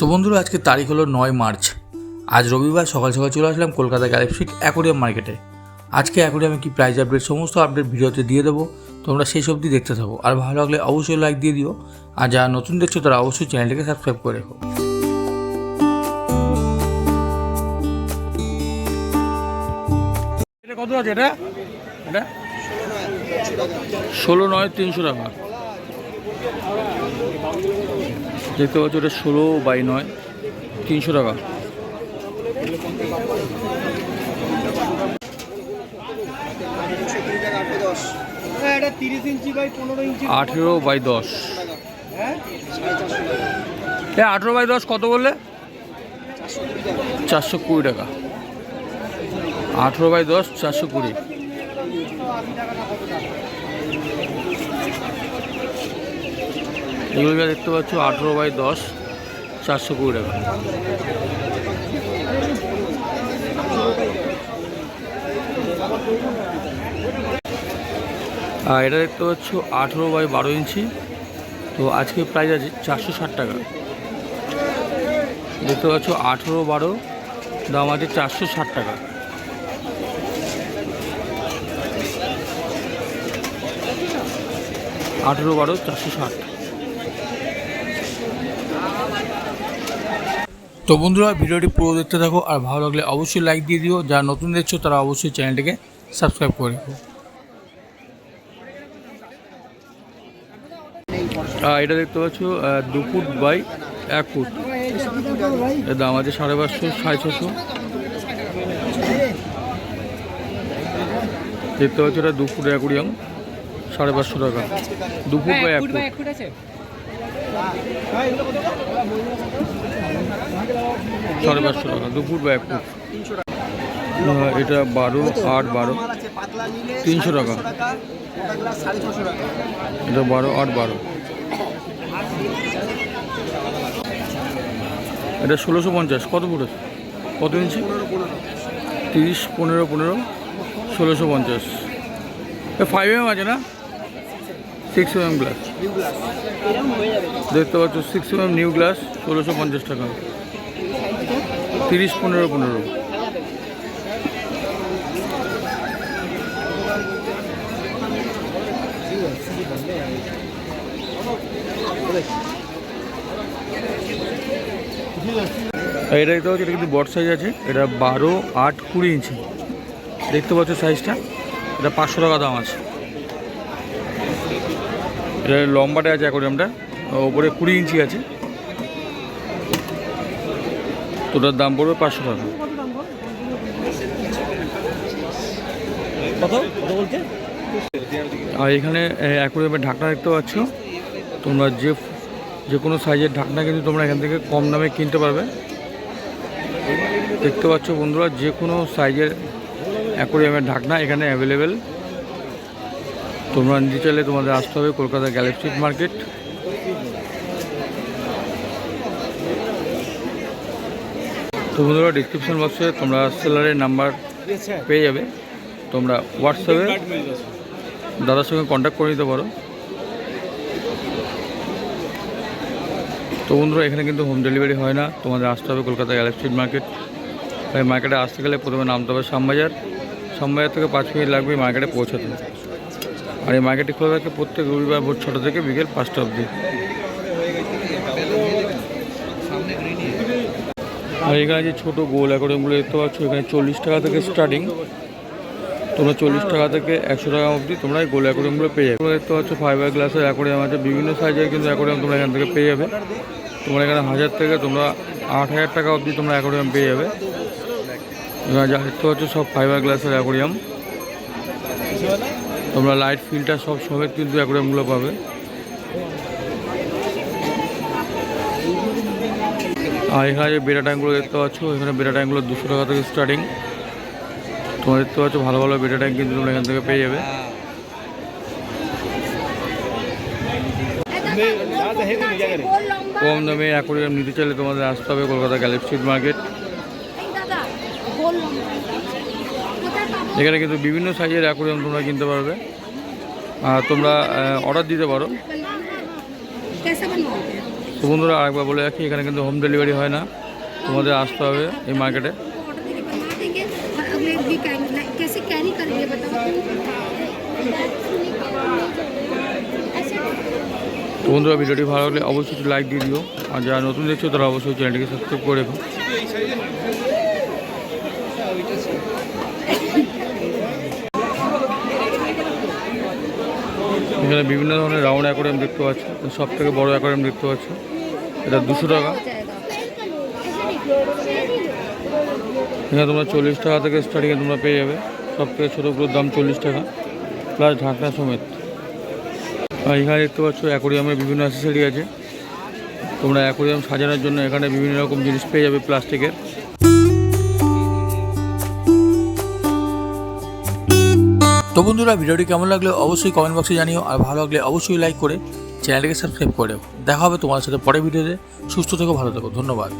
তো বন্ধুরা আজকে তারিখ হলো নয় মার্চ। আজ রবিবার সকাল সকাল চলে আসলাম কলকাতা গ্যালেপ স্ট্রিট অ্যাকোরিয়াম মার্কেটে। আজকে অ্যাকোরিয়ামে কি প্রাইস আপডেট সমস্ত আপডেট ভিডিওতে দিয়ে দেবো। তোমরা সেই সবটি দেখতে থাকো। আর ভালো লাগলে অবশ্যই লাইক দিয়ে দিও। আর যারা নতুন দেখছ তারা অবশ্যই চ্যানেলটিকে সাবস্ক্রাইব করে রেখো। কত আছে এটা? এটা? ষোলো নয় তিনশো টাকা। দেখতে পাচ্ছ এটা ষোলো বাই নয়, তিনশো টাকা। আঠেরো বাই দশ। হ্যাঁ আঠেরো বাই দশ কত বললে? চারশো কুড়ি টাকা। আঠেরো বাই দশ, চারশো কুড়ি। এগুলো দেখতে পাচ্ছ আঠেরো বাই দশ, চারশো কুড়ি টাকা। আর এটা দেখতে পাচ্ছ আঠেরো বাই বারো ইঞ্চি, তো আজকে প্রাইস আছে চারশো ষাট টাকা। দেখতে পাচ্ছ আঠেরো বারো, দাম আছে চারশো ষাট টাকা। আঠেরো বারো, চারশো ষাট। তো বন্ধুরা ভিডিওটি পুরো দেখতে থাকো আর ভালো লাগলে অবশ্যই লাইক দিয়ে দিও। যারা নতুন দেখছ তারা অবশ্যই চ্যানেলটিকে সাবস্ক্রাইব করে রেখো। এটা দেখতে পাচ্ছ দু ফুট বাই এক ফুট। এর দাম আছে সাড়ে পাঁচশো সাড়ে ছশো। দেখতে পাচ্ছ এটা দু ফুট অ্যাকুরিয়াম সাড়ে পাঁচশো টাকা। দু ফুট বাই এক ফুট সাড়ে পাঁচশো টাকা দু ফুট। বাই এক এটা বারো, আট, বারো। তিনশো টাকা। এটা বারো, আট, বারো। এটা ষোলোশো পঞ্চাশ, কত ফুট আছে? কত ইঞ্চি? তিরিশ, পনেরো পনেরো, ষোলোশো পঞ্চাশ। ফাইভ এম আছে না? সিক্স এম গ্লাস দেখতে পাচ্ছ সিক্স এম নিউ গ্লাস ষোলোশো পঞ্চাশ টাকা। তিরিশ, পনেরো পনেরো। এটা দেখতে পাচ্ছ, এটা কিন্তু বট সাইজ আছে। এটা বারো, আট, কুড়ি ইঞ্চি। দেখতে পাচ্ছ সাইজটা এটা পাঁচশো টাকা দাম আছে। এটা লম্বাটা আছে অ্যাকোরিয়ামটা ওপরে কুড়ি ইঞ্চি আছে। তো ওটার দাম পড়বে পাঁচশো টাকা। আর এখানে অ্যাকোরিয়ামের ঢাকনা দেখতে পাচ্ছ। তোমরা যে যে কোনো সাইজের ঢাকনা কিন্তু তোমরা এখান থেকে কম দামে কিনতে পারবে। দেখতে পাচ্ছ বন্ধুরা যে কোনো সাইজের অ্যাকোরিয়ামের ঢাকনা এখানে অ্যাভেলেবেল তোমরা নিতে চাইলে তোমাদের আসতে হবে, কলকাতা গ্যালেপ স্ট্রিট মার্কেট তো বন্ধুরা ডিসক্রিপশন বক্সে তোমরা সেলারের নাম্বার পেয়ে যাবে। তোমরা হোয়াটসঅ্যাপে দাদার সঙ্গে কন্ট্যাক্ট করে নিতে পারো। তো বন্ধুরা, এখানে কিন্তু হোম ডেলিভারি হয় না। তোমাদের আসতে হবে কলকাতা গ্যালেপ স্ট্রিট মার্কেট তাই মার্কেটে আসতে গেলে প্রথমে নামতে হবে শ্যামবাজার। শ্যামবাজার থেকে পাঁচ মিনিট লাগবে মার্কেটে পৌঁছাতে। আর এই মার্কেটটি খোলা থাকে প্রত্যেক রবিবার ভোর ছটা থেকে বিকেল পাঁচটা অবধি। আর এখানে যে ছোটো গোল অ্যাকোরিয়ামগুলো দেখতে পাচ্ছ, এখানে চল্লিশ টাকা থেকে স্টার্টিং তোমরা চল্লিশ টাকা থেকে একশো টাকা অবধি তোমরা এই গোল অ্যাকোরিয়ামগুলো পেয়ে যাবে। দেখতে পাচ্ছ ফাইবার গ্লাসের অ্যাকোরিয়াম আছে, বিভিন্ন সাইজের কিন্তু অ্যাকোরিয়াম তোমরা এখান থেকে পেয়ে যাবে। তোমরা এখানে হাজার থেকে তোমরা আট হাজার টাকা অবধি তোমরা অ্যাকোরিয়াম পেয়ে যাবে। যা দেখতে পাচ্ছ সব ফাইবার গ্লাসের অ্যাকোরিয়াম। তোমরা লাইট ফিল্টার সব সমেত কিন্তু অ্যাকোরিয়ামগুলো পাবে। আর এখানে যে বেটা ট্যাঙ্কগুলো দেখতে পাচ্ছ, এখানে বেটা ট্যাঙ্কগুলো দুশো টাকা থেকে স্টার্টিং তোমরা দেখতে পাচ্ছ, ভালো ভালো বেটা ট্যাঙ্ক কিন্তু তোমরা এখান থেকে পেয়ে যাবে। কম দামে অ্যাকোরিয়াম নিতে চাইলে তোমাদের আসতে হবে কলকাতা গ্যালেক্সি মার্কেট এখানে কিন্তু বিভিন্ন সাইজের অ্যাকোরিয়াম তোমরা কিনতে পারবে। আর তোমরা অর্ডার দিতে পারো। তো বন্ধুরা আরেকবার বলে রাখি, এখানে কিন্তু হোম ডেলিভারি হয় না। তোমাদের আসতে হবে এই মার্কেটে বন্ধুরা ভিডিওটি ভালো লাগলে অবশ্যই লাইক দিয়ে দিও। আর যারা নতুন দেখছ তারা অবশ্যই চ্যানেলটিকে সাবস্ক্রাইব করে রেখো। এখানে বিভিন্ন ধরনের রাউন্ড অ্যাকোরিয়াম দেখতে পাচ্ছ। সব থেকে বড় অ্যাকোরিয়াম দেখতে পাচ্ছ। এটা দুশো টাকা। এখানে তোমরা চল্লিশ টাকা থেকে স্টার্টিংয়ে তোমরা পেয়ে যাবে। সব থেকে ছোটোগুলোর দাম চল্লিশ টাকা। প্লাস ঢাকনা সমেত। আর এখানে দেখতে পাচ্ছ অ্যাকোরিয়ামে বিভিন্ন অ্যাসেসারি আছে। তোমরা অ্যাকোরিয়াম সাজানোর জন্য এখানে বিভিন্ন রকম জিনিস পেয়ে যাবে প্লাস্টিকের। তো বন্ধুরা, ভিডিওটি কেমন লাগলে অবশ্যই কমেন্ট বক্সে জানিও, আর ভালো লাগলে অবশ্যই লাইক করে চ্যানেলটিকে সাবস্ক্রাইব করে দেখা হবে তোমার সাথে পরে ভিডিওতে। সুস্থ থেকো, ভালো থেকো, ধন্যবাদ।